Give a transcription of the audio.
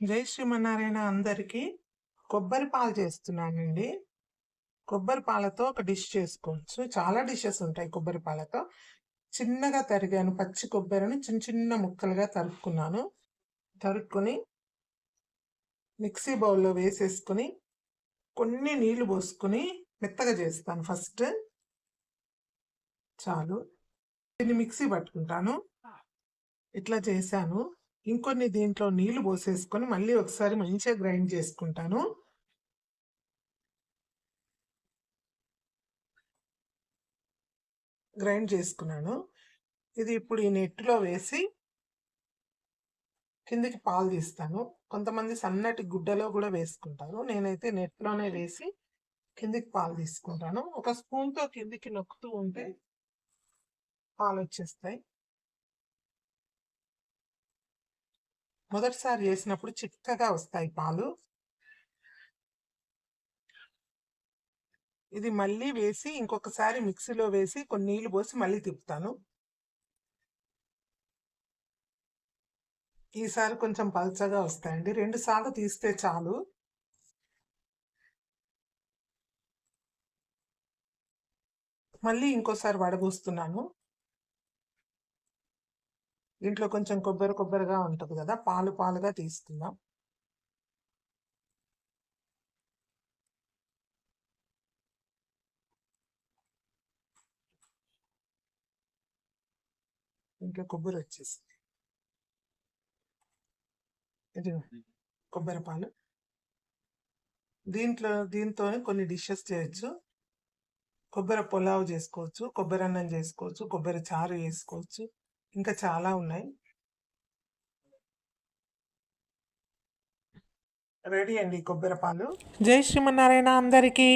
జై శ్రీమన్నారాయణ అందరికీ కొబ్బరి పాలు చేస్తున్నానండి. కొబ్బరి పాలతో ఒక డిష్ చేసుకోవచ్చు. చాలా డిషెస్ ఉంటాయి కొబ్బరి పాలతో. చిన్నగా తరిగాను పచ్చి కొబ్బరిని చిన్న చిన్న ముక్కలుగా తరుక్కున్నాను. తరుక్కుని మిక్సీ బౌల్లో వేసేసుకొని కొన్ని నీళ్ళు పోసుకొని మెత్తగా చేస్తాను. ఫస్ట్ చాలు. దీన్ని మిక్సీ పట్టుకుంటాను. ఇట్లా చేశాను. ఇంకొన్ని దీంట్లో నీళ్ళు పోసేసుకొని మళ్ళీ ఒకసారి మంచిగా గ్రైండ్ చేసుకుంటాను. గ్రైండ్ చేసుకున్నాను. ఇది ఇప్పుడు ఈ నెట్లో వేసి కిందికి పాలు తీస్తాను. కొంతమంది సన్నటి గుడ్డలో కూడా వేసుకుంటారు. నేనైతే నెట్లోనే వేసి కిందికి పాలు తీసుకుంటాను. ఒక స్పూన్తో కిందికి నొక్కుతూ ఉంటే పాలు వచ్చేస్తాయి మొదటిసారి చేసినప్పుడు చిక్కగా వస్తాయి పాలు. ఇది మళ్ళీ వేసి ఇంకొకసారి మిక్సీలో వేసి కొన్ని నీళ్ళు పోసి మళ్ళీ తిప్పుతాను. ఈసారి కొంచెం పల్చగా వస్తాయండి. రెండు సార్లు తీస్తే చాలు. మళ్ళీ ఇంకోసారి వడబోస్తున్నాను. దీంట్లో కొంచెం కొబ్బరి కొబ్బరిగా ఉంటుంది కదా పాలు పాలుగా తీసుకుందాం దీంట్లో కొబ్బరి వచ్చేసింది. కొబ్బరి పాలు. దీంట్లో దీంతో కొన్ని డిషెస్ చేయొచ్చు. కొబ్బరి పులావ్ చేసుకోవచ్చు కొబ్బరి అన్నం చేసుకోవచ్చు కొబ్బరి చారు చేసుకోవచ్చు. ఇంకా చాలా ఉన్నాయి. రెడీ అండి కొబ్బరి పాలు. జై శ్రీమన్నారాయణ అందరికీ.